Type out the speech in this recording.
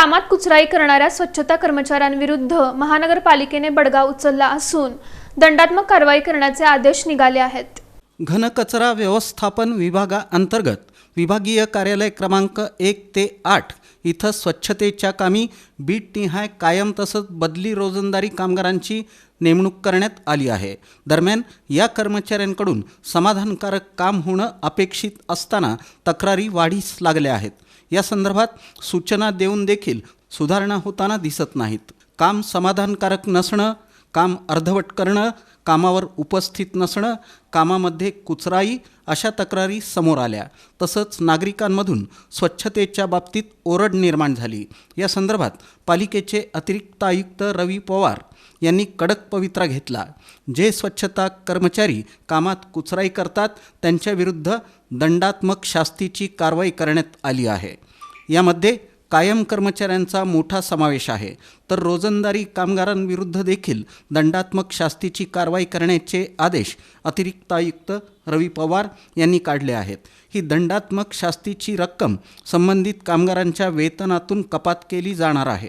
कामात कुचराई करणाऱ्या स्वच्छता कर्मचाऱ्यांविरुद्ध महानगरपालिकेने बडगा उचलला असून दंडात्मक कारवाई करण्याचे आदेश निघाले आहेत. घनकचरा व्यवस्थापन विभागाअंतर्गत विभागीय कार्यालय क्रमांक एक ते आठ इथं स्वच्छतेच्या कामी बीट निहाय कायम तसंच बदली रोजंदारी कामगारांची नेमणूक करण्यात आली आहे. दरम्यान या कर्मचाऱ्यांकडून समाधानकारक काम होणं अपेक्षित असताना तक्रारी वाढीस लागल्या आहेत. या संदर्भात सूचना देऊन देखील सुधारणा होताना दिसत नाहीत. काम समाधानकारक नसणं काम अर्धवट करणं कामावर उपस्थित नसणं कामामध्ये कुचराई अशा तक्रारी समोर आल्या. तसंच नागरिकांमधून स्वच्छतेच्या बाबतीत ओरड निर्माण झाली. या संदर्भात पालिकेचे अतिरिक्त आयुक्त रवी पवार यांनी कडक पवित्रा घेतला. जे स्वच्छता कर्मचारी कामात कुचराई करतात त्यांच्याविरुद्ध दंडात्मक शास्तीची कारवाई करण्यात आली आहे. यामध्ये कायम कर्मचाऱ्यांचा मोठा समावेश आहे. तर रोजंदारी कामगारांविरुद्ध देखील दंडात्मक शास्तीची कारवाई करण्याचे आदेश अतिरिक्त आयुक्त रवी पवार यांनी काढले आहेत. ही दंडात्मक शास्तीची रक्कम संबंधित कामगारांच्या वेतनातून कपात केली जाणार आहे.